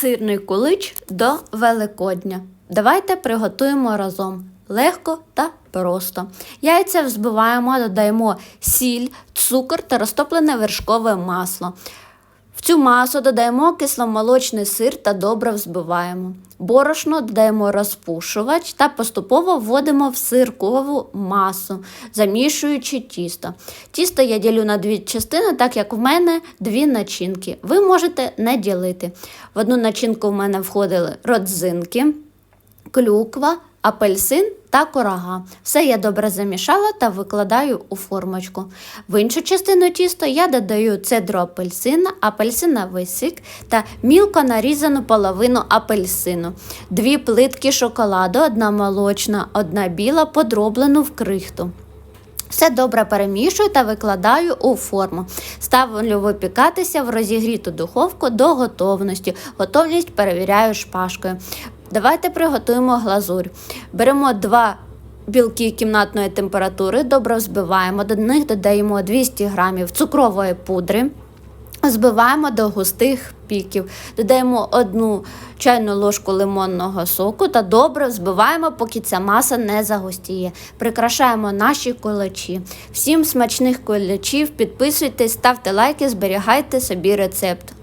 Сирний кулич до Великодня. Давайте приготуємо разом. Легко та просто. Яйця взбиваємо, додаємо сіль, цукор та розтоплене вершкове масло. В цю масу додаємо кисломолочний сир та добре взбиваємо. Борошно додаємо розпушувач та поступово вводимо в сиркову масу, замішуючи тісто. Тісто я ділю на дві частини, так як в мене дві начинки. Ви можете не ділити. В одну начинку в мене входили родзинки, клюква, апельсин та корага. Все я добре замішала та викладаю у формочку. В іншу частину тіста я додаю цедру апельсина, апельсиновий сік та мілко нарізану половину апельсину, дві плитки шоколаду, одна молочна, одна біла, подроблену в крихту. Все добре перемішую та викладаю у форму. Ставлю випікатися в розігріту духовку до готовності. Готовність перевіряю шпажкою. Давайте приготуємо глазурь. Беремо два білки кімнатної температури, добре взбиваємо, до них додаємо 200 г цукрової пудри. Збиваємо до густих піків, додаємо одну чайну ложку лимонного соку та добре взбиваємо, поки ця маса не загустіє. Прикрашаємо наші кулачі. Всім смачних кулачів, підписуйтесь, ставте лайки, зберігайте собі рецепт.